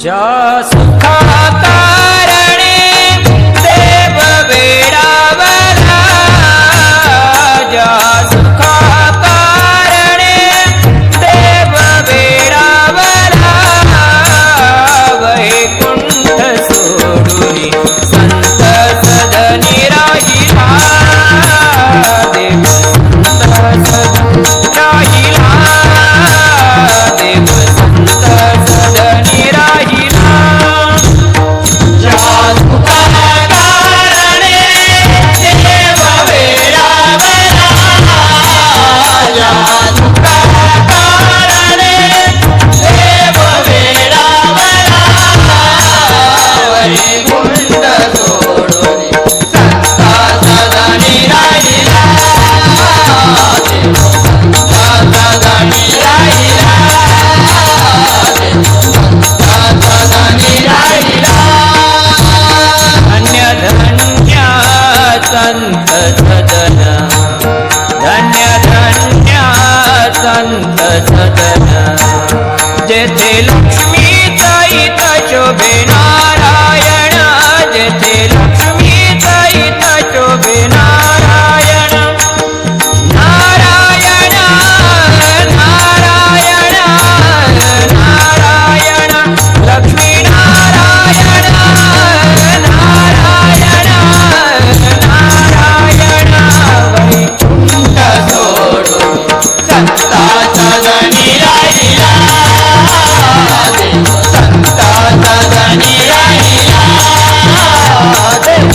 ज्या सुखा सदना धन्य धन्य संत सदना जेथे लक्ष्मी